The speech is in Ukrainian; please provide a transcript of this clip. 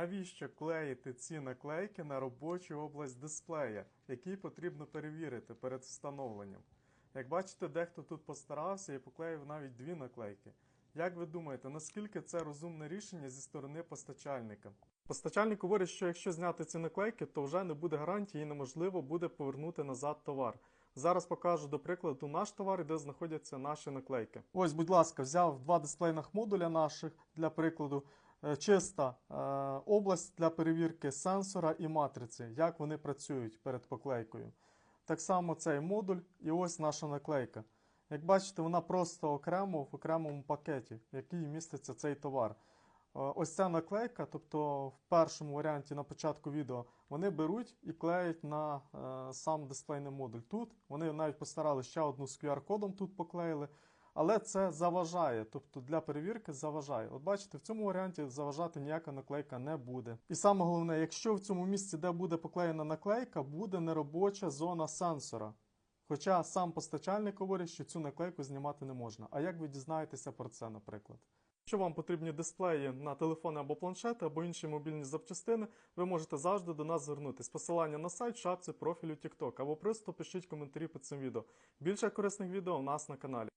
навіщо клеїти ці наклейки на робочу область дисплея, який потрібно перевірити перед встановленням. Як бачите, дехто тут постарався і поклеїв навіть дві наклейки. Як ви думаєте, наскільки це розумне рішення зі сторони постачальника? Постачальник говорить, що якщо зняти ці наклейки, то вже не буде гарантії і неможливо буде повернути назад товар. Зараз покажу до прикладу наш товар, де знаходяться наші наклейки. Ось, будь ласка, взяв два дисплейних модуля наших для прикладу. Е, Чиста е, область для перевірки сенсора і матриці, як вони працюють перед поклейкою. Так само цей модуль і ось наша наклейка. Як бачите, вона просто окремо в окремому пакеті, в який міститься цей товар. Е, Ось ця наклейка, тобто в першому варіанті на початку відео, вони беруть і клеять на сам дисплейний модуль. Тут вони навіть постарали ще одну з QR-кодом тут поклеїли. Але це заважає, тобто для перевірки заважає. От бачите, в цьому варіанті заважати ніяка наклейка не буде. І саме головне, якщо в цьому місці, де буде поклеєна наклейка, буде неробоча зона сенсора. Хоча сам постачальник говорить, що цю наклейку знімати не можна. А як ви дізнаєтеся про це, наприклад? Якщо вам потрібні дисплеї на телефони або планшети, або інші мобільні запчастини, ви можете завжди до нас звернутись. Посилання на сайт в шапці профілю TikTok, або просто пишіть коментарі під цим відео. Більше корисних відео у нас на каналі.